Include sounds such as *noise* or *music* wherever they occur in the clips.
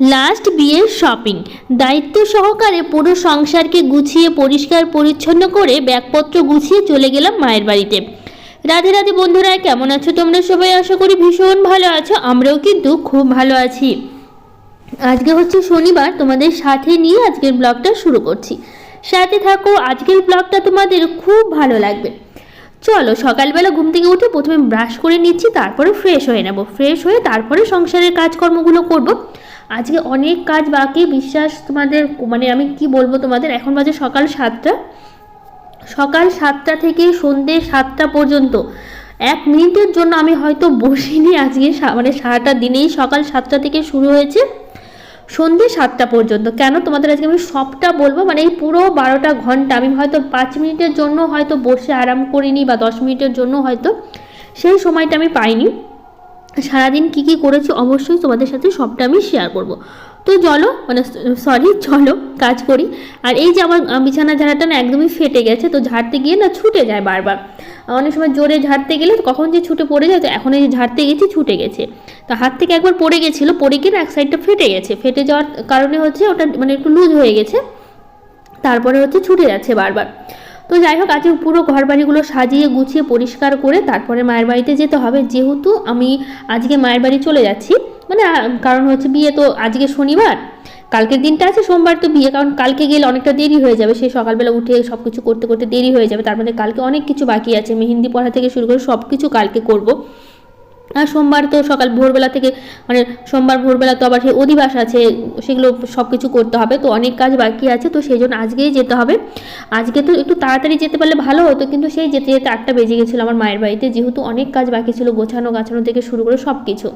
Last বিয়ের shopping. দায়িত্ব সহকারে পুরো সংসারকে গুছিয়ে, পরিষ্কার, পরিচ্ছন্ন করে ব্যাগপত্র গুছিয়ে চলে গেলাম মায়ের বাড়িতে। রাধে রাধে বন্ধুরা, কেমন আছো তোমরা? সবাই আশা করি ভীষণ ভালো আছো, আমরাও কিন্তু খুব ভালো আছি। আজকে হচ্ছে শনিবার, তোমাদের সাথে নিয়ে আজকের ব্লগটা শুরু করছি। সাথে থাকো, আজকের ব্লগটা তোমাদের খুব ভালো লাগবে। চলো, সকালবেলা ঘুম থেকে উঠে প্রথমে ব্রাশ করে নিচ্ছি, তারপরে ফ্রেশ হয়ে নেব। ফ্রেশ হয়ে তারপরে সংসারের কাজকর্মগুলো করব। আজকে অনেক কাজ বাকি, বিশ্বাস তোমাদের মানে আমি কি বলব তোমাদের? এখন বাজে সকাল সাতটা। সকাল সাতটা থেকে সন্ধ্যে সাতটা পর্যন্ত। এক মিনিটের জন্য আমি হয়তো বসিনি আজকে মানে সারাটা দিনেই সকাল সাতটা থেকে শুরু হয়েছে। সন্ধ্যে সাতটা পর্যন্ত। কেন তোমাদের আজকে আমি সবটা বলব? মানে এই পুরো বারোটা ঘণ্টা আমি হয়তো পাঁচ মিনিটের জন্য হয়তো বসে আরাম করিনি বা দশ মিনিটের জন্য হয়তো। সেই সময়টা আমি পাইনি। সারাদিন কি কি করেছি? অবশ্যই তোমাদের সাথে সবটা আমি শেয়ার করব। তো চলো মানে সরি চলো, কাজ করি। আর এই যে আমার বিছানা ঝাড়াটা না একদমই ফেটে গেছে, তো ঝাড়তে গিয়ে না ছুটে যায় বারবার। অনেক সময় জোরে ঝাড়তে গেলে কখন যে ছুটে পড়ে যায়, তো এখন এই যে ঝাড়তে গেছি, ছুটে গেছে। তো হাত থেকে একবার পড়ে গেছিল, পড়ে গিয়ে এক সাইডটা ফেটে গেছে। ফেটে যাওয়ার কারণে হচ্ছে ওটা মানে একটু লুজ হয়ে গেছে। তারপরে হচ্ছে ছুটে যাচ্ছে বারবার। তো যাই হোক আজকে পুরো ঘর বাড়িগুলো সাজিয়ে গুছিয়ে পরিষ্কার করে তারপরে মায়ের বাড়িতে যেতে হবে। যেহেতু আমি আজকে মায়ের বাড়ি চলে যাচ্ছি মানে কারণ হচ্ছে বিয়ে তো আজকে শনিবার, কালকের দিনটা আছে সোমবার তো বিয়ে, কারণ কালকে গেলে অনেকটা দেরি হয়ে যাবে। সেই সকালবেলা উঠে সব কিছু করতে করতে দেরি হয়ে যাবে। তার মধ্যে কালকে অনেক কিছু বাকি আছে। মেহেন্দি পড়া থেকে শুরু করে সব কিছু কালকে করব। আর সোমবার তো সকাল ভোরবেলা থেকে মানে সোমবার ভোরবেলা তো আবার সেই অধিবাস আছে, সেগুলো সব কিছু করতে হবে, তো অনেক কাজ বাকি আছে, তো সেই জন্য আজকেই যেতে হবে। আজকে তো একটু তাড়াতাড়ি যেতে পারলে ভালো হতো, কিন্তু সেই যেতে যেতে আটটা বেজে গেছিল আমার মায়ের বাড়িতে, যেহেতু অনেক কাজ বাকি ছিল, গোছানো গাছানো থেকে শুরু করে সব কিছু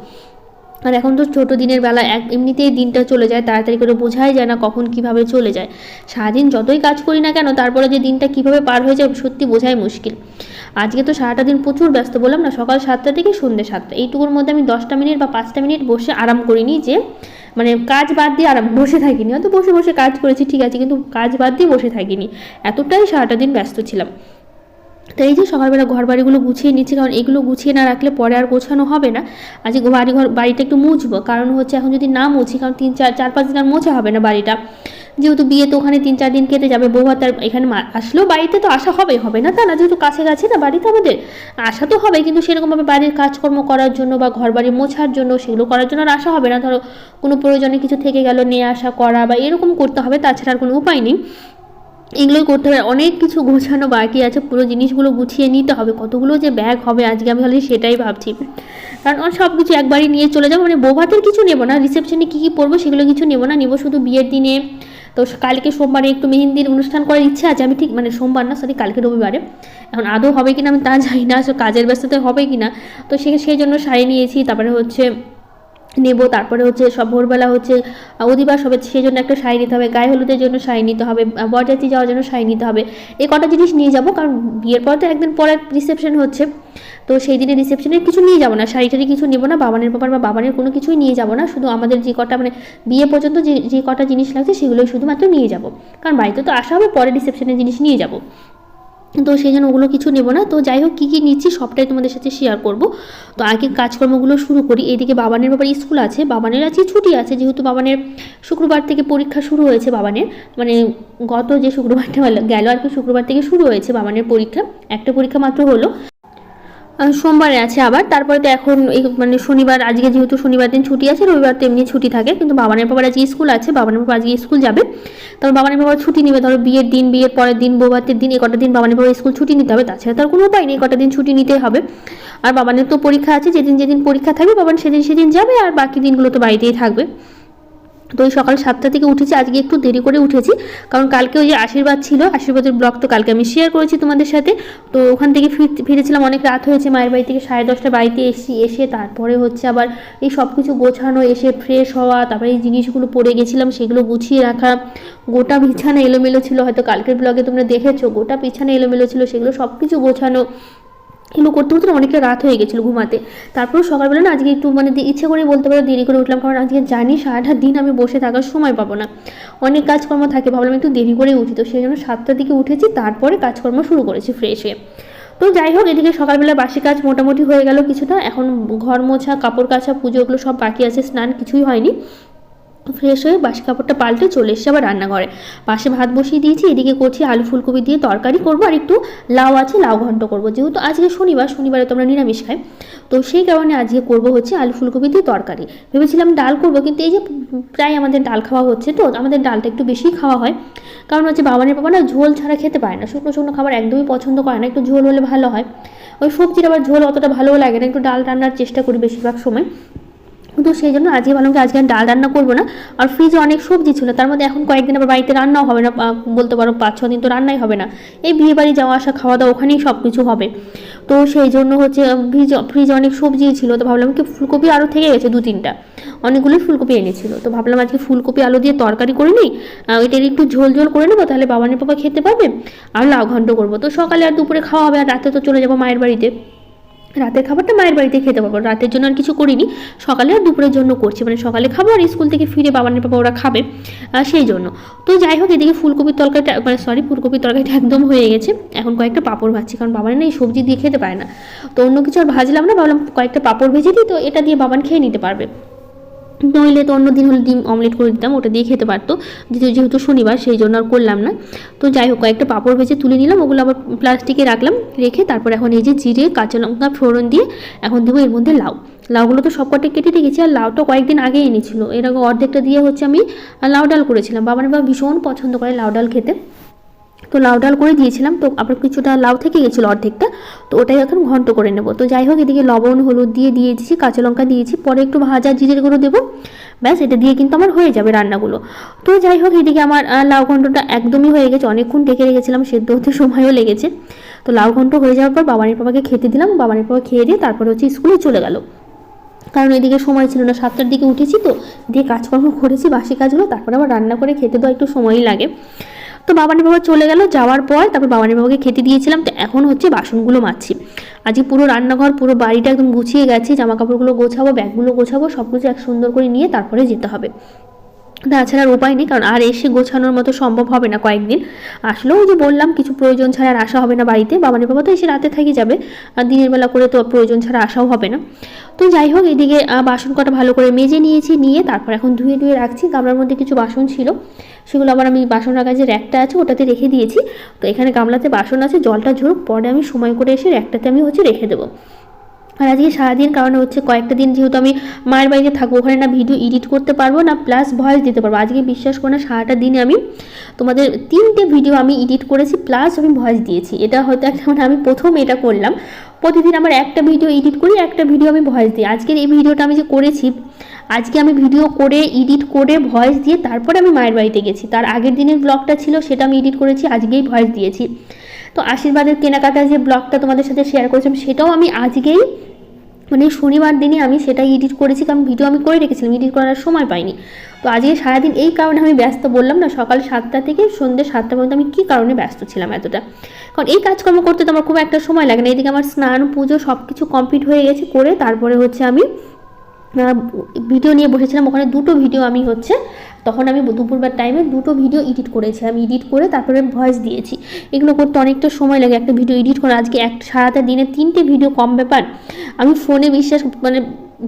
আর এখন তো ছোটো দিনের বেলা, এক এমনিতেই দিনটা চলে যায়, তাড়াতাড়ি করে বোঝাই যায় না কখন কীভাবে চলে যায়। সারাদিন যতই কাজ করি না কেন, তারপরে যে দিনটা কীভাবে পার হয়ে যায়, সত্যি বোঝাই মুশকিল। আজকে তো সারাটা দিন প্রচুর ব্যস্ত বললাম না, সকাল সাতটা থেকে সন্ধ্যে সাতটা। এইটুকুর মধ্যে আমি দশটা মিনিট বা পাঁচটা মিনিট বসে আরাম করিনি যে মানে কাজ বাদ দিয়ে আরাম বসে থাকিনি। হয়তো বসে বসে কাজ করেছি, ঠিক আছে, কিন্তু কাজ বাদ দিয়ে বসে থাকিনি। এতটাই সারাটা দিন ব্যস্ত ছিলাম। তো এই যে সকালবেলা ঘর বাড়িগুলো গুছিয়ে নিচ্ছি, কারণ এগুলো গুছিয়ে না রাখলে পরে আর গোছানো হবে না। আজকে বাড়ি ঘর বাড়িটা একটু মুছবো, কারণ হচ্ছে এখন যদি না মুছি, কারণ তিন, চার চার, পাঁচ দিন আর মোছা হবে না বাড়িটা। যেহেতু বিয়ে তো ওখানে তিন চার দিন কেটে যাবে, বউ আর এখানে মা- আসলেও বাড়িতে তো আসা হবে হবে না তা না? যেহেতু কাছে কাছে না বাড়িতে আমাদের, আসা তো হবে কিন্তু সেরকমভাবে বাড়ির কাজকর্ম করার জন্য বা ঘর বাড়ি মোছার জন্য সেগুলো করার জন্য আর আসা হবে না। ধরো কোনো প্রয়োজনে কিছু থেকে গেল, নিয়ে আসা, করা বা এরকম করতে হবে, তাছাড়া আর কোনো উপায় নেই। এগুলোই করতে হবে। অনেক কিছু গোছানো বাকি আছে, পুরো জিনিসগুলো গুছিয়ে নিতে হবে। কতগুলো যে ব্যাগ হবে আজকে আমি হলে সেটাই ভাবছি। কারণ সব কিছু একবারই নিয়ে চলে যাব মানে বৌভাতের কিছু নেব না রিসেপশনে কী কী পরবো সেগুলো কিছু নেব না। নেব শুধু বিয়ের দিনে তো কালকে সোমবারে একটু মেহেন্দির অনুষ্ঠান করার ইচ্ছা আছে, আমি ঠিক মানে সোমবার না, সরি, কালকে রবিবারে। এখন আদৌ হবে কিনা আমি তা জানি না কাজের ব্যস্ততে হবে কিনা। তো সে সেই জন্য শাড়ি নিয়েছি, তারপরে হচ্ছে নেব। তারপরে হচ্ছে সব ভোরবেলা হচ্ছে অধিবাস হবে সেই জন্য একটা শাড়ি নিতে হবে, গায়ে হলুদের জন্য শাড়ি নিতে হবে বরযাত্রী যাওয়ার জন্য শাড়ি নিতে হবে। এই কটা জিনিস নিয়ে যাব, কারণ বিয়ের পর তো একদিন পরে রিসেপশন হচ্ছে। তো সেই দিনে রিসেপশনের কিছু নিয়ে যাব না, শাড়ি টাড়ি কিছু নেব না, বাবানের ব্যাপার বা বাবানের কোনো কিছুই নিয়ে যাব না, শুধু আমাদের যে কটা মানে বিয়ে পর্যন্ত যে যে কটা জিনিস লাগছে, সেগুলোই শুধুমাত্র নিয়ে যাব। কারণ বাড়িতে তো আসা হবে, পরে রিসেপশনের জিনিস নিয়ে যাব। তো সেই জন্য ওগুলো কিছু নেব না। তো যাই হোক, কী কী নিচ্ছি সবটাই তোমাদের সাথে শেয়ার করব। তো আগে কাজকর্মগুলো শুরু করি। এদিকে বাবানের বাবার স্কুল আছে, বাবানের আজকে ছুটি আছে, যেহেতু বাবানের শুক্রবার থেকে পরীক্ষা শুরু হয়েছে বাবানের। মানে গত যে শুক্রবারটা গেল আর কি, শুক্রবার থেকে শুরু হয়েছে বাবানের পরীক্ষা। একটা পরীক্ষা মাত্র হলো। সোমবারে আছে আবার। তারপরে তো এখন মানে শনিবার, আজকে যেহেতু শনিবার দিন ছুটি আছে, রবিবার তো এমনি ছুটি থাকে। কিন্তু বাবানের বাবার আজকে স্কুল আছে, বাবানের বাবা আজকে স্কুল যাবে। তারপর বাবানের বাবা ছুটি নেবে, ধরো বিয়ের দিন, বিয়ের পরের দিন, বৌভাতের দিন, এ কটা দিন বাবানের বাবা স্কুল ছুটি নিতে হবে। তাছাড়া তার কোনো উপায় নেই, কটা দিন ছুটি নিতেই হবে। আর বাবানের তো পরীক্ষা আছে, যেদিন যেদিন পরীক্ষা থাকবে, বাবান সেদিন সেদিন যাবে, আর বাকি দিনগুলো তো বাড়িতেই থাকবে। তো ওই সকাল সাতটা থেকে উঠেছি। আজকে একটু দেরি করে উঠেছি। কারণ কালকে ওই যে আশীর্বাদ ছিল, আশীর্বাদের ব্লগ তো কালকে আমি শেয়ার করেছি তোমাদের সাথে। তো ওখান থেকে ফির- ফিরেছিলাম, অনেক রাত হয়েছে। মায়ের বাড়ি থেকে সাড়ে দশটা বাড়িতে এসেছি এসে তারপরে হচ্ছে আবার এই সব কিছু গোছানো, এসে ফ্রেশ হওয়া, তারপরে এই জিনিসগুলো পরে গেছিলাম, সেগুলো গুছিয়ে রাখা। গোটা বিছানা এলোমেলো ছিল, হয়তো কালকের ব্লগে তোমরা দেখেছ। গোটা বিছানা এলোমেলো ছিল, সেগুলো সব কিছু গোছানো। এগুলো করতে করতে অনেকটা রাত হয়ে গেছিল ঘুমাতে। তারপর সকালবেলা না আজকে একটু মানে ইচ্ছে করে বলতে পারো দেরি করে উঠলাম, কারণ আজকে জানি সারাটা দিন আমি বসে থাকার সময় পাবো না। অনেক কাজকর্ম থাকে, ভাবলাম একটু দেরি করে উঠি, তো সেই জন্য সাতটার দিকে উঠেছি, তারপরে কাজকর্ম শুরু করেছি ফ্রেশ হয়ে। তো যাই হোক, এদিকে সকালবেলা বাসি কাজ মোটামুটি হয়ে গেল কিছুটা, এখন ঘর মোছা, কাপড় কাচা, পুজো ওগুলো সব বাকি আছে, স্নান কিছুই হয়নি। ফ্রেশ হয়ে বাসি কাপড়টা পাল্টে চলে এসেছে আবার রান্নাঘরে। পাশে ভাত বসিয়ে দিয়েছি, এদিকে করছি আলু ফুলকপি দিয়ে তরকারি করব আর একটু লাউ আছে, লাউ ঘন্ট করব। যেহেতু আজকে শনিবার, শনিবারে তোমরা নিরামিষ খাই তো সেই কারণে আজকে করব হচ্ছে আলু ফুলকপি দিয়ে তরকারি। ভেবেছিলাম ডাল করব, কিন্তু এই যে প্রায় আমাদের ডাল খাওয়া হচ্ছে তো, আমাদের ডালটা একটু বেশি খাওয়া হয়। কারণ হচ্ছে বাবানের বাবা না ঝোল ছাড়া খেতে পায় না শুকনো শুকনো খাবার একদমই পছন্দ করে না, একটু ঝোল হলে ভালো হয়। ওই সবজির আবার ঝোল অতটা ভালোও লাগে না, একটু ডাল রান্নার চেষ্টা করি বেশিরভাগ সময়। তো সেই জন্য আজকে ভাবলাম কি আজকে আর ডাল রান্না করব না। আর ফ্রিজে অনেক সবজি ছিল, তার মধ্যে এখন কয়েকদিন আবার বাড়িতে রান্নাও হবে না বলতে পারো পাঁচ ছ দিন তো রান্নাই হবে না। এই বিয়ে বাড়ি যাওয়া আসা খাওয়া দাওয়া ওখানেই সব কিছু হবে। তো সেই জন্য হচ্ছে ফ্রিজ ফ্রিজে অনেক সবজি ছিল, তো ভাবলাম কি ফুলকপি আরও থেকে গেছে দু তিনটা। অনেকগুলোই ফুলকপি এনেছিল, তো ভাবলাম আজকে ফুলকপি আলু দিয়ে তরকারি করে নিই এটার একটু ঝোল ঝোল করে নেব, তাহলে বাবানের পাপা খেতে পাবে আর লাউ ঘন্ট করব। তো সকালে আর দুপুরে খাওয়া হবে, আর রাতে তো চলে যাব মায়ের বাড়িতে। রাতের খাবারটা মায়ের বাড়িতে খেতে পারব। রাতের জন্য আর কিছু করিনি। সকালে আর দুপুরের জন্য করছি। মানে সকালে খাব আর স্কুল থেকে ফিরে বাবানের বাবা ওরা খাবে সেই জন্য। তো যাই হোক, এদিকে ফুলকপির তরকারিটা মানে সরি ফুলকপির তরকারিটা একদম হয়ে গেছে। এখন কয়েকটা পাঁপড় ভাজছি, কারণ বাবান না এই সবজি দিয়ে খেতে পায় না। তো অন্য কিছু আর ভাজলাম না, ভাবলাম কয়েকটা পাঁপড় ভেজে দিই। তো এটা দিয়ে বাবান খেয়ে নিতে পারবে। নইলে তো অন্য দিন হলে ডিম অমলেট করে দিতাম, ওটা দিয়ে খেতে পারতো। যেহেতু যেহেতু শনিবার, সেই জন্য আর করলাম না। তো যাই হোক, কয়েকটা পাঁপড় ভেজে তুলে নিলাম, ওগুলো আবার প্লাস্টিকে রাখলাম, রেখে তারপর এখন এই যে জিরে, কাঁচা লঙ্কা, ফোড়ন দিয়ে এখন দেবো এর মধ্যে লাউ। লাউগুলো তো সবকটা কেটে রেখেছি, আর লাউটা কয়েকদিন আগে এনেছিল। এরকম অর্ধেকটা দিয়ে হচ্ছে আমি লাউ ডাল করেছিলাম। বাবার বাবা ভীষণ পছন্দ করে লাউ ডাল খেতে। তো লাউ ডাল করে দিয়েছিলাম, তো আবার কিছুটা লাউ থেকে গেছিল অর্ধেকটা, তো ওটাই এখন ঘন্ট করে নেব। তো যাই হোক, এদিকে লবণ, হলুদ দিয়ে দিয়েছি, কাঁচা লঙ্কা দিয়েছি, পরে একটু ভাজা জিরের গুঁড়ো দেবো, ব্যাস এটা দিয়ে কিন্তু আমার হয়ে যাবে রান্নাগুলো। তো যাই হোক, এদিকে আমার লাউ ঘন্টটা একদমই হয়ে গেছে, অনেকক্ষণ ডেকে রেখেছিলাম, সেদ্ধ হতে সময়ও লেগেছে। তো লাউ ঘন্ট হয়ে যাওয়ার পর বাবানের বাবাকে খেতে দিলাম, বাবানের বাবা খেয়ে দিয়ে তারপরে হচ্ছে স্কুলে চলে গেল। কারণ এদিকে সময় ছিল না, সাতটার দিকে উঠেছি তো, দিয়ে কাজকর্ম করেছি, বাসি কাজগুলো, তারপরে আবার রান্না করে খেতে তো একটু সময়ই লাগে। তো বাবানের বাবা চলে গেল, যাওয়ার পর তারপর বাবানের বাবাকে খেতে দিয়েছিলাম, তো এখন হচ্ছে বাসনগুলো মাজছি আজকে পুরো রান্নাঘর, পুরো বাড়িটা একদম গুছিয়ে গেছে জামা কাপড়গুলো গোছাবো, ব্যাগগুলো গোছাবো সব কিছু এক সুন্দর করে নিয়ে তারপরে যেতে হবে। তাছাড়া উপায় নেই, কারণ আর এসে গোছানোর মতো সম্ভব হবে না কয়েকদিন। আসলেও যে বললাম, কিছু প্রয়োজন ছাড়া আর আসা হবে না বাড়িতে, বাবানের বাবা তো এসে রাতে থেকে যাবে, আর দিনের বেলা করে তো প্রয়োজন ছাড়া আসাও হবে না। তো যাই হোক, এদিকে বাসন কটা ভালো করে মেজে নিয়েছি, নিয়ে তারপর এখন ধুয়ে ধুয়ে রাখছি, গামলার মধ্যে কিছু বাসন ছিল, সেগুলো আবার আমি বাসন রাখার যে র্যাকটা আছে, ওটাতে রেখে দিয়েছি। তো এখানে গামলাতে বাসন আছে, জলটা ঝরুক, পরে আমি সময় করে এসে র্যাকটাতে আমি হচ্ছে রেখে দেবো। আর আজকে সারাদিন কারণে হচ্ছে কয়েকটা দিন যেহেতু আমি মায়ের বাড়িতে থাকব, ওখানে না ভিডিও এডিট করতে পারব না প্লাস ভয়েস দিতে পারব। আজকে বিশ্বাস করে না, সারাটা দিনে আমি তোমাদের তিনটে ভিডিও আমি এডিট করেছি প্লাস আমি ভয়েস দিয়েছি। এটা হয়তো একটা মানে আমি প্রথম এটা করলাম। প্রতিদিন আমার একটা ভিডিও এডিট করি, একটা ভিডিও আমি ভয়েস দিই। আজকের এই ভিডিওটা আমি যে করেছি, আজকে আমি ভিডিও করে এডিট করে ভয়েস দিয়ে তারপরে আমি মায়ের বাড়িতে গেছি। তার আগের দিনের ব্লগটা ছিল, সেটা আমি এডিট করেছি, আজকেই ভয়েস দিয়েছি। তো আশীর্বাদের কেনাকাটার যে ব্লগটা তোমাদের সাথে শেয়ার করেছিলাম, সেটাও আমি আজকেই মানে শনিবার দিনে আমি সেটা এডিট করেছি, কারণ ভিডিও আমি করে রেখেছিলাম এডিট করার সময় পাইনি। তো আজকে সারাদিন এই কারণে আমি ব্যস্ত বললাম না, সকাল সাতটা থেকে সন্ধ্যে সাতটা পর্যন্ত আমি কী কারণে ব্যস্ত ছিলাম এতটা? কারণ এই কাজকর্ম করতে তো আমার খুব একটা সময় লাগে না, এদিকে আমার স্নান, পুজো সব কিছু কমপ্লিট হয়ে গেছে, করে তারপরে হচ্ছে আমি ভিডিও নিয়ে বসেছিলাম, ওখানে দুটো ভিডিও আমি হচ্ছে তখন আমি দুপুরবার টাইমে দুটো ভিডিও এডিট করেছি। আমি এডিট করে তারপরে ভয়েস দিয়েছি। এগুলো করতে অনেকটা সময় লাগে। একটা ভিডিও এডিট করে, আজকে এক, সারাটা দিনে তিনটে ভিডিও কম ব্যাপার। আমি ফোনে বিশ্বাস মানে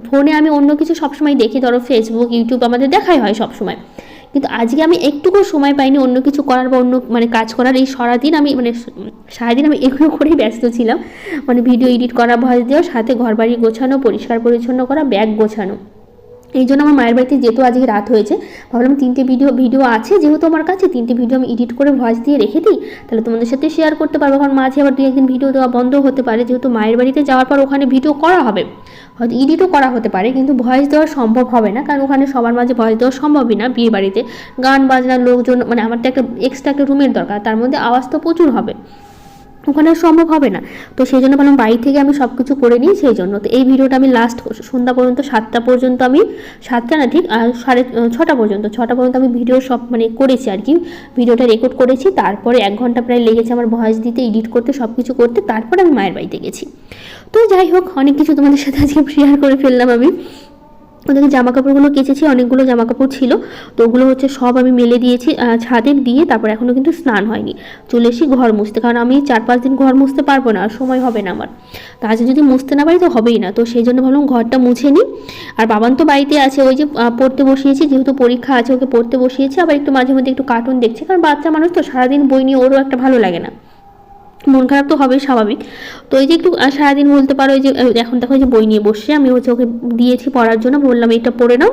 ফোনে আমি অন্য কিছু সবসময় দেখি। ধরো ফেসবুক ইউটিউব আমাদের দেখাই হয় সবসময়। কিন্তু আজকে আমি একটুকু সময় পাইনি অন্য কিছু করার বা অন্য মানে কাজ করার। এই সারাদিন আমি মানে সারাদিন আমি এগুলো করেই ব্যস্ত ছিলাম। মানে ভিডিও এডিট করা ভয়েস দেওয়া, সাথে ঘরবাড়ি গোছানো পরিষ্কার পরিচ্ছন্ন করা ব্যাগ গোছানো। এই জন্য আমার মায়ের বাড়িতে যেহেতু আজকে রাত হয়েছে, ভাবলাম তিনটে ভিডিও ভিডিও আছে, যেহেতু আমার কাছে, তিনটে ভিডিও আমি এডিট করে ভয়েস দিয়ে রেখে দিই, তাহলে তোমাদের সাথে শেয়ার করতে পারব। কারণ মাঝে আবার দু একদিন ভিডিও দেওয়া বন্ধ হতে পারে, যেহেতু মায়ের বাড়িতে যাওয়ার পর ওখানে ভিডিও করা হবে। হয়তো এডিটও করা হতে পারে, কিন্তু ভয়েস দেওয়া সম্ভব হবে না, কারণ ওখানে সবার মাঝে ভয়েস দেওয়া সম্ভবই না, বিয়ে বাড়িতে। গান বাজনা, লোকজন মানে আমার তো একটা এক্সট্রা একটা রুমের দরকার, তার মধ্যে আওয়াজ তো প্রচুর হবে। ওখানে সম্ভব হবে না। তো সেই জন্য বললাম, বাড়ি থেকে আমি সব কিছু করে নিই, সেই জন্য। তো এই ভিডিওটা আমি লাস্ট সন্ধ্যা পর্যন্ত, সাতটা পর্যন্ত আমি, সাতটা না, ঠিক সাড়ে ছটা পর্যন্ত ছটা পর্যন্ত আমি ভিডিও সব মানে করেছি আর কি। ভিডিওটা রেকর্ড করেছি, তারপরে এক ঘণ্টা প্রায় লেগেছে আমার ভয়েস দিতে এডিট করতে সব কিছু করতে, তারপরে আমি মায়ের বাড়িতে গেছি। তো যাই হোক, অনেক কিছু তোমাদের সাথে আজকে *laughs* শেয়ার করে ফেললাম আমি। ওদেরকে জামা কাপড়গুলো কেচেছি, অনেকগুলো জামা কাপড় ছিল, তো ওগুলো হচ্ছে সব আমি মেলে দিয়েছি ছাদে দিয়ে তারপর এখনও কিন্তু স্নান হয়নি। চলে এসেছি ঘর মুছতে, কারণ আমি চার পাঁচ দিন ঘর মুছতে পারব না, আর সময় হবে না আমার। তো আজ যদি মুছতে না পারি তো হবেই না, তো সেই জন্য ভাবলাম ঘরটা মুছে নিই। আর বাবান তো বাড়িতে আছে, ওই যে পড়তে বসিয়েছি, যেহেতু পরীক্ষা আছে, ওকে পড়তে বসিয়েছি, আবার একটু মাঝে মধ্যে একটু কার্টুন দেখছে, কারণ বাচ্চা মানুষ তো সারাদিন বই নিয়ে ওরও একটা ভালো লাগে না। মন খারাপ তো হবেই স্বাভাবিক। তো এই যে একটু সারাদিন বলতে পারো যে এখন দেখো যে বই নিয়ে বসে আমি হচ্ছে ওকে দিয়েছি পড়ার জন্য, বললাম এইটা পড়ে নাও।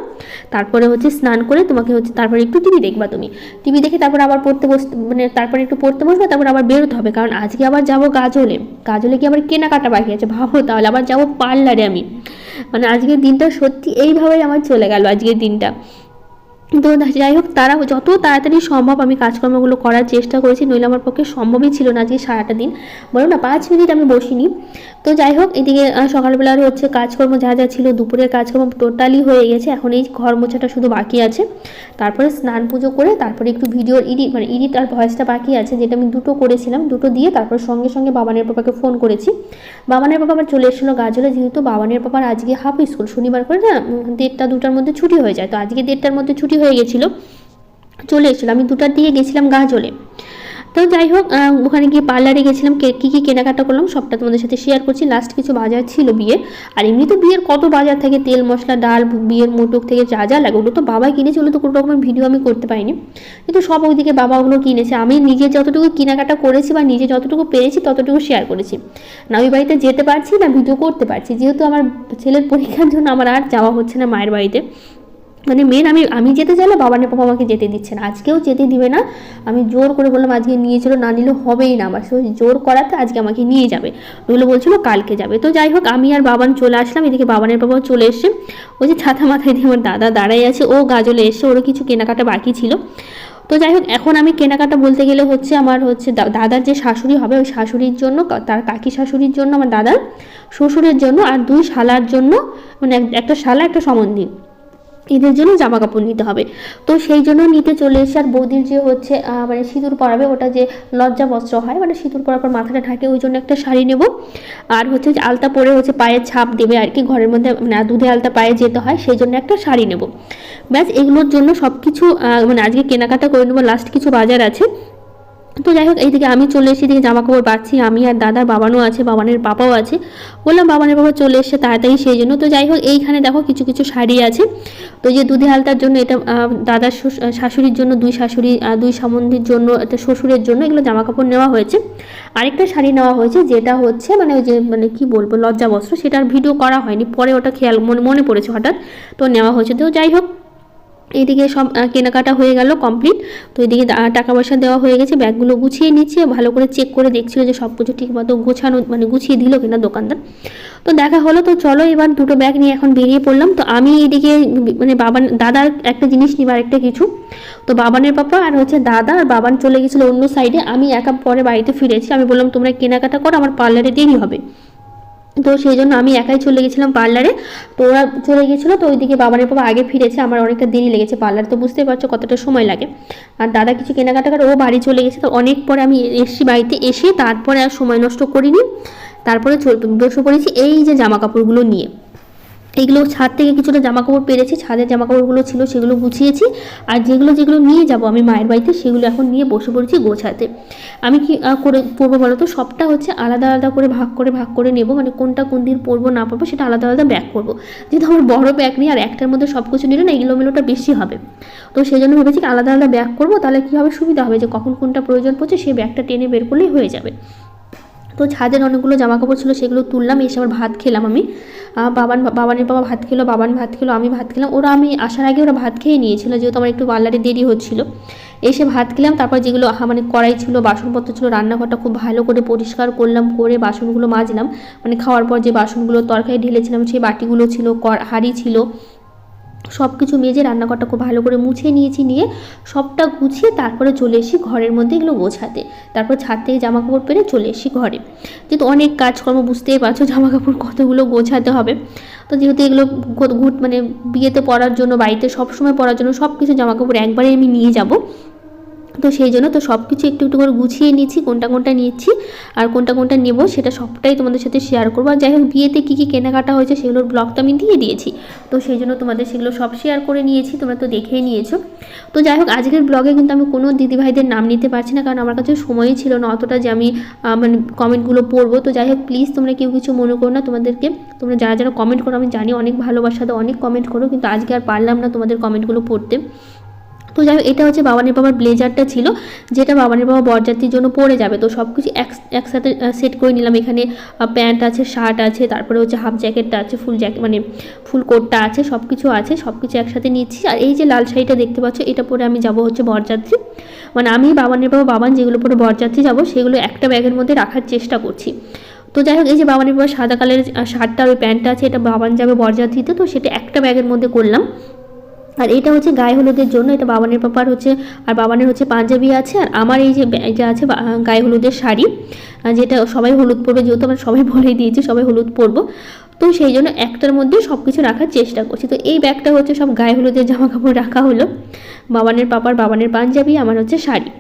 তারপরে হচ্ছে স্নান করে তোমাকে হচ্ছে তারপরে একটু টিভি দেখবা তুমি। টিভি দেখে তারপর আবার পড়তে বসতে মানে তারপরে একটু পড়তে বসবে, তারপর আবার বেরোতে হবে। কারণ আজকে আবার যাব গাজলে। গাজলে কি আবার কেনাকাটা বাকি আছে? ভাবো তাহলে আবার যাব পার্লারে আমি। মানে আজকের দিনটা সত্যি এইভাবেই আমার চলে গেল আজকের দিনটা। তো যাই হোক, তারা যত তাড়াতাড়ি সম্ভব আমি কাজকর্মগুলো করার চেষ্টা করেছি, নইলে আমার পক্ষে সম্ভবই ছিল না আজকে সারাটা দিন। বলো না, পাঁচ মিনিট আমি বসিনি। তো যাই হোক, এদিকে সকালবেলার হচ্ছে কাজকর্ম যা যা ছিল, দুপুরের কাজকর্ম টোটালি হয়ে গেছে। এখন এই ঘর মোছাটা শুধু বাকি আছে। তারপরে স্নান পুজো করে, তারপরে একটু ভিডিওর এডিট মানে এডিট আর ভয়েসটা বাকি আছে, যেটা আমি দুটো করেছিলাম, দুটো দিয়ে তারপর সঙ্গে সঙ্গে বাবানের পাপাকে ফোন করেছি। বাবানের পাপা আবার চলে এসেছিল গাজলে, যেহেতু বাবানের পাপার আজকে হাফ স্কুল, শনিবার করে না দেড়টা, দুটার মধ্যে ছুটি হয়ে যায়। তো আজকে দেড়টার মধ্যে ছুটি হয়ে গেছিল, চলে এসেছিল। আমি দুটার দিকে গেছিলাম গাজলে তো যাই হোক ওখানে গিয়ে পার্লারে গেছিলাম, কে- কী কেনাকাটা করলাম, সবটা তোমাদের সাথে শেয়ার করছি। লাস্ট কিছু বাজার ছিল বিয়ের। আর এমনি তো বিয়ের কত বাজার থাকে, তেল, মশলা, ডাল, বিয়ের মোটক থেকে যা যা লাগে, ওগুলো তো বাবাই কিনেছে, ওগুলো তো কোনো রকমের ভিডিও আমি করতে পারিনি। কিন্তু সব ওইদিকে বাবা ওগুলো কিনেছে। আমি নিজে যতটুকু কেনাকাটা করেছি বা নিজে যতটুকু পেরেছি, ততটুকু শেয়ার করেছি। না ওই বাড়িতে যেতে পারছি না ভিডিও করতে পারছি। যেহেতু আমার ছেলের পরীক্ষার জন্য আমার আর যাওয়া হচ্ছে না মায়ের বাড়িতে। মানে মেন আমি আমি যেতে চাইলে বাবানের পাপা আমাকে যেতে দিচ্ছে না। আজকেও যেতে দিবে না। আমি জোর করে বললাম আজকে নিয়ে চলো না নিলে হবেই না। আমার জোর করাতে আজকে আমাকে নিয়ে যাবে। ওগুলো বলছিল কালকে যাবে। তো যাই হোক, আমি আর বাবান চলে আসলাম। এদিকে বাবানের পাপাও চলে এসছে। ওই যে ছাতা মাথায় দিয়ে আমার দাদা দাঁড়াই আছে। ও গাজলে এসছে। ওরও কিছু কেনাকাটা বাকি ছিল। তো যাই হোক, এখন আমি কেনাকাটা বলতে গেলে হচ্ছে আমার হচ্ছে দাদার যে শাশুড়ি হবে, ওই শাশুড়ির জন্য তার কাকি শাশুড়ির জন্য আমার দাদার শ্বশুরের জন্য আর দুই শালার জন্য মানে একটা শালা, একটা সম্বন্ধী। এদের জন্য জামা কাপড় নিতে হবে। তো সেই জন্য নিতে চলে এসে আর বৌদির যে হচ্ছে মানে সিঁদুর পরাবে, ওটা যে লজ্জা বস্ত্র হয় মানে সিঁদুর পরার পর মাথাটা ঢাকে ওই জন্য একটা শাড়ি নেব। আর হচ্ছে আলতা পরে হচ্ছে পায়ের ছাপ দেবে আর কি, ঘরের মধ্যে মানে দুধে আলতা পায়ে যেতে হয়, সেই জন্য একটা শাড়ি নেব। ব্যাস, এগুলোর জন্য সব কিছু মানে আজকে কেনাকাটা করে নেব, লাস্ট কিছু বাজার আছে। তো যাই হোক, এইদিকে আমি চলে এসে দিকে জামা কাপড় পাচ্ছি আমি আর দাদার বাবানও আছে, বাবানের পাপাও আছে। বললাম, বাবানের বাবা চলে এসে তাড়াতাড়ি সেই জন্য। তো যাই হোক, এইখানে দেখো কিছু কিছু শাড়ি আছে। তো যে দুধে হালতার জন্য এটা দাদার শাশুড়ির জন্য দুই শাশুড়ি দুই সম্বন্ধীর জন্য, একটা শ্বশুরের জন্য এগুলো জামা কাপড় নেওয়া হয়েছে। আরেকটা শাড়ি নেওয়া হয়েছে, যেটা হচ্ছে মানে ওই যে মানে কি বলব, লজ্জা বস্ত্র। সেটার ভিডিও করা হয়নি, পরে ওটা খেয়াল, মনে মনে পড়েছে হঠাৎ। তো নেওয়া হয়েছে। তো যাই হোক এইদিকে সব কেনাকাটা হয়ে গেল কমপ্লিট তো এদিকে টাকা পয়সা দেওয়া হয়ে গেছে, ব্যাগগুলো গুছিয়ে নিচ্ছে, ভালো করে চেক করে দেখছিল যে সব কিছু ঠিকমতো গোছানো মানে গুছিয়ে দিল কিনা দোকানদার। তো দেখা হলো, তো চলো এবার দুটো ব্যাগ নিয়ে এখন বেরিয়ে পড়লাম। তো আমি এদিকে মানে বাবান দাদার একটা জিনিস নিবার একটা কিছু। তো বাবানের পাপা আর হচ্ছে দাদা আর বাবান চলে গেছিল অন্য সাইডে আমি একা পরে বাড়িতে ফিরেছি। আমি বললাম, তোমরা কেনাকাটা করো, আমার পার্লারে দেরি হবে। তো সেই জন্য আমি একাই চলে গেছিলাম পার্লারে। তো ওরা চলে গেছিল, তো ওইদিকে বাবানের বাবা আগে ফিরেছে, আমার অনেকটা দেরি লেগেছে পার্লার। তো বুঝতেই পারছ কতটা সময় লাগে। আর দাদা কিছু কেনাকাটা করে ও বাড়ি চলে গেছে, তো অনেক পরে আমি এসছি বাড়িতে এসে তারপরে আর সময় নষ্ট করিনি। তারপরে বসে পড়েছি এই যে জামা কাপড়গুলো নিয়ে। এইগুলো ছাদ থেকে কিছুটা জামা কাপড় পেরেছি, ছাদের জামা কাপড়গুলো ছিল সেগুলো গুছিয়েছি, আর যেগুলো যেগুলো নিয়ে যাব আমি মায়ের বাড়িতে সেগুলো এখন নিয়ে বসে পড়েছি গোছাতে। আমি কি করে পরবো বলো তো? সবটা হচ্ছে আলাদা আলাদা করে ভাগ করে ভাগ করে নেব মানে কোনটা কোন দিন পরবো না পরবো সেটা আলাদা আলাদা ব্যাগ করব। যেহেতু আমার বড় ব্যাগ নেই আর একটার মধ্যে সব কিছু নিলে না এগুলো এগুলোমেলোটা বেশি হবে। তো সেই জন্য ভেবেছি আলাদা আলাদা ব্যাগ করব, তাহলে কী হবে সুবিধা হবে যে কখন কোনটা প্রয়োজন পড়ছে সেই ব্যাগটা টেনে বের করলেই হয়ে যাবে। তো ছাদের অনেকগুলো জামা কাপড় ছিল সেগুলো তুললাম, এসে আবার ভাত খেলাম আমি। বাবান, বাবানের বাবা ভাত খেলো, বাবান ভাত খেলো, আমি ভাত খেলাম। ওরা আমি আসার আগে ওরা ভাত খেয়ে নিয়েছিল, যেহেতু আমার একটু পার্লারে দেরি হচ্ছিল। এসে ভাত খেলাম, তারপর যেগুলো মানে কড়াই ছিল, বাসনপত্র ছিল, রান্নাঘরটা খুব ভালো করে পরিষ্কার করলাম, করে বাসনগুলো মাজলাম। মানে খাওয়ার পর যে বাসনগুলো তরকারি ঢেলেছিলাম, সেই বাটিগুলো ছিল হাড়ি ছিল সব কিছু মেজে রান্নাঘরটা খুব ভালো করে মুছে নিয়েছি, নিয়ে সবটা গুছিয়ে তারপরে চলে এসি ঘরের মধ্যে এগুলো গোছাতে। তারপর ছাদ থেকে জামা কাপড় পেরে চলে এসি ঘরে। যেহেতু অনেক কাজকর্ম বুঝতেই পারছ জামা কাপড় কতগুলো গোছাতে হবে। তো যেহেতু এগুলো ঘুট মানে বিয়েতে পরার জন্য, বাড়িতে সবসময় পড়ার পরার জন্য সব কিছু জামা কাপড় একবারে আমি নিয়ে যাব। তো সেই জন্য তো সব কিছু একটু একটু করে গুছিয়ে নিচ্ছি, কোনটা কোনটা নিচ্ছি আর কোনটা কোনটা নেব সেটা সবটাই তোমাদের সাথে শেয়ার করব। আর যাই হোক বিয়েতে কী কী কেনাকাটা হয়েছে সেগুলোর ব্লগ তো আমি দিয়ে দিয়েছি। তো সেই জন্য তোমাদের সেগুলো সব শেয়ার করে নিয়েছি, তোমরা তো দেখেই নিয়েছো। তো যাই হোক আজকের ব্লগে কিন্তু আমি কোনো দিদিভাইদের নাম নিতে পারছি না, কারণ আমার কাছে সময়ই ছিল না, অতটা যে আমি মানে কমেন্টগুলো পড়ব। তো যাই হোক প্লিজ তোমরা কেউ কিছু মনে করো না তোমাদেরকে। তোমরা যারা যারা কমেন্ট করো, আমি জানি অনেক ভালোবাসা দাও, অনেক কমেন্ট করো, কিন্তু আজকে আর পারলাম না তোমাদের কমেন্টগুলো পড়তে। তো যাই হোক, এটা হচ্ছে বাবানের বাবার ব্লেজারটা ছিল, যেটা বাবানের বাবা বরযাত্রীর জন্য পরে যাবে। তো সব কিছু এক, একসাথে সেট করে নিলাম। এখানে প্যান্ট আছে শার্ট আছে, তারপরে হচ্ছে হাফ জ্যাকেটটা আছে ফুল জ্যাকেট মানে ফুল কোটটা আছে সব কিছু আছে সব কিছু একসাথে নিচ্ছি। আর এই যে লাল শাড়িটা দেখতে পাচ্ছ, এটা পরে আমি যাব হচ্ছে বরযাত্রী। মানে আমি বাবানের বাবা, বাবান যেগুলো পরে বরযাত্রী যাব, সেগুলো একটা ব্যাগের মধ্যে রাখার চেষ্টা করছি। তো যাই হোক, এই যে বাবানের বাবা সাদা কালারের শার্টটা ওই প্যান্টটা আছে, এটা বাবান যাবে বরযাত্রীতে, তো সেটা একটা ব্যাগের মধ্যে করলাম। আর এটা হচ্ছে গায়ে হলুদের জন্য, এটা বাবানের পাপার হচ্ছে, আর বাবানের হচ্ছে পাঞ্জাবি আছে, আর আমার এই যে আছে গায়ে হলুদের শাড়ি যেটা সবাই হলুদ পরবে, যেহেতু আমরা সবাই বলেই দিয়েছি সবাই হলুদ পরবো। তো সেই জন্য একটার মধ্যে সব কিছু রাখার চেষ্টা করছি। তো এই ব্যাগটা হচ্ছে সব গায়ে হলুদের জামা কাপড় রাখা হলো। বাবানের পাপার বাবানের পাঞ্জাবি, আমার হচ্ছে শাড়ি।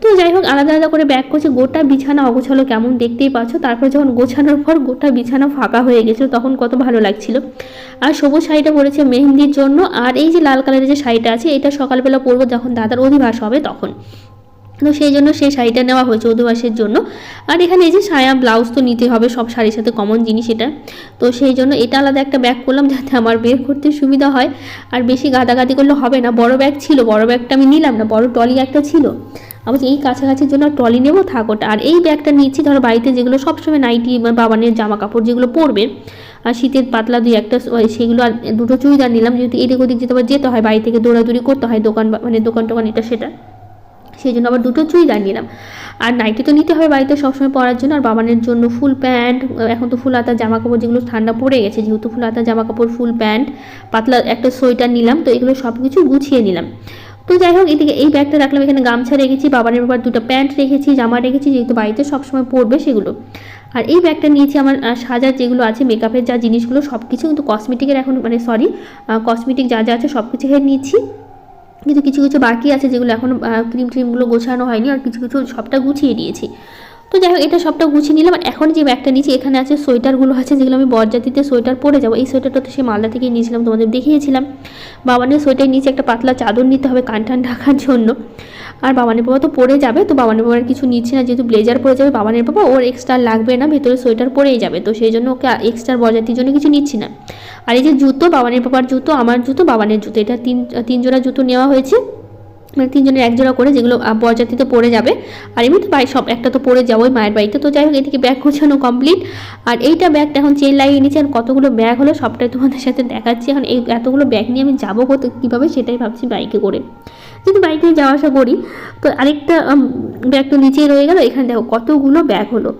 তো যাই হোক, আলাদা আলাদা করে ব্যাগ করছে। গোটা বিছানা অগোছালো কেমন দেখতেই পাচ্ছ। তারপর যখন গোছানোর পর গোটা বিছানা ফাঁকা হয়ে গেছিল, তখন কত ভালো লাগছিল। আর সবুজ শাড়িটা পরেছে মেহেন্দির জন্য। আর এই যে লাল কালারের যে শাড়িটা আছে, এটা সকালবেলা পরবো যখন দাদার অধিবাস হবে তখন। তো সেই জন্য সেই শাড়িটা নেওয়া হয়েছে অধিবাসের জন্য। আর এখানে এই যে সায়া ব্লাউজ তো নিতে হবে, সব শাড়ির সাথে কমন জিনিস এটা। তো সেই জন্য এটা আলাদা একটা ব্যাগ করলাম যাতে আমার বের করতে সুবিধা হয়। আর বেশি গাদাগাদি করলে হবে না, বড় ব্যাগ ছিল, বড় ব্যাগটা আমি নিলাম না, বড় ট্রলি একটা ছিল। আবার এই কাছাকাছির জন্য ট্রলি নেব? থাক ওটা। আর এই ব্যাগটা নিচ্ছি ধরো বাড়িতে যেগুলো সবসময় নাইটি বাবানের জামা কাপড় যেগুলো পরবে, আর শীতের পাতলা দুই একটা সেগুলো আর দুটো চুড়িদার নিলাম, যেহেতু এদিক ওদিক যেতে হয়, বাড়ি থেকে দৌড়াদৌড়ি করতে হয়, দোকান মানে দোকান টোকান এটা সেটা। সেই জন্য আবার দুটো চুড়িদার নিলাম। আর নাইটি তো নিতে হবে বাড়িতে সবসময় পরার জন্য। আর বাবানের জন্য ফুল প্যান্ট এখন তো ফুল হাতা জামা কাপড় যেগুলো ঠান্ডা পড়ে গেছে, যেহেতু ফুল হাতা জামা কাপড় ফুল প্যান্ট পাতলা একটা সোয়েটার নিলাম, তো এগুলো সব কিছু গুছিয়ে নিলাম। তো যাই হোক, এদিকে এই ব্যাগটা রাখলাম, এখানে গামছা রেখেছি, বাবানের ব্যাপার দুটো প্যান্ট রেখেছি, জামা রেখেছি, যেহেতু বাড়িতে সবসময় পরবে সেগুলো। আর এই ব্যাগটা নিয়েছি আমার সাজার যেগুলো আছে মেকআপের যা জিনিসগুলো সব কিছু কিন্তু কসমেটিকের এখন মানে সরি কসমেটিক যা যা আছে সব কিছু নিয়েছি। কিন্তু কিছু কিছু বাকি আছে যেগুলো এখনও ক্রিম ট্রিমগুলো গোছানো হয়নি আর কিছু কিছু সবটা গুছিয়ে দিয়েছি তো যাই হোক, এটা সবটা গুছিয়ে নিলাম। আর এখন যে ব্যাগটা নিয়েছি, এখানে আছে সোয়েটারগুলো আছে, যেগুলো আমি বরজাতিতে সোয়েটার পরে যাব। এই সোয়েটারটা তো সে মালদা থেকে নিয়েছিলাম, তোমাদের দেখিয়েছিলাম। বাবানের সোয়েটার নিচে একটা পাতলা চাদর নিতে হবে কান টান ঢাকার জন্য। আর বাবানের বাবা তো পরে যাবে, তো বাবানের বাবার কিছু নিচ্ছি না, যেহেতু ব্লেজার পরে যাবে, বাবানের বাবা ওর এক্সট্রা লাগবে না, ভেতরে সোয়েটার পরেই যাবে। তো সেই জন্য ওকে এক্সট্রা বরজাতির জন্য কিছু নিচ্ছি না। আর এই যে জুতো, বাবানের বাবার জুতো, আমার জুতো, বাবানের জুতো, এটা তিন তিন জোড়া জুতো নেওয়া হয়েছে। তিনজনের এক জোড়া করে যেগুলো বরযাত্রীতে পড়ে যাবে। আর এমনি তো বাড়ি সব একটা তো পড়ে যাবোই মায়ের বাড়িতে। তো যাই হোক, এদিকে ব্যাগ গোছানো কমপ্লিট আর এইটা ব্যাগটা এখন চেন লাগিয়ে নিয়েছি, আর কতগুলো ব্যাগ হলো সবটাই তোমাদের সাথে দেখাচ্ছি। এখন এই এতগুলো ব্যাগ নিয়ে আমি যাব কত, কীভাবে সেটাই ভাবছি বাইকে করে। যদি বাইকে যাওয়া আসা করি, তো আরেকটা ব্যাগ তো নিচেই রয়ে গেল। এখানে দেখো কতগুলো ব্যাগ হলো।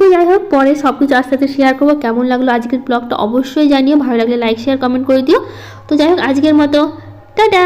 তো যাই হোক, পরে সব কিছু আস্তে আস্তে শেয়ার করব। কেমন লাগল আজকের ব্লগটা অবশ্যই জানিও। ভালো লাগলে লাইক শেয়ার কমেন্ট করে দিও। তো যাই হোক, আজকের মতো। টাটা!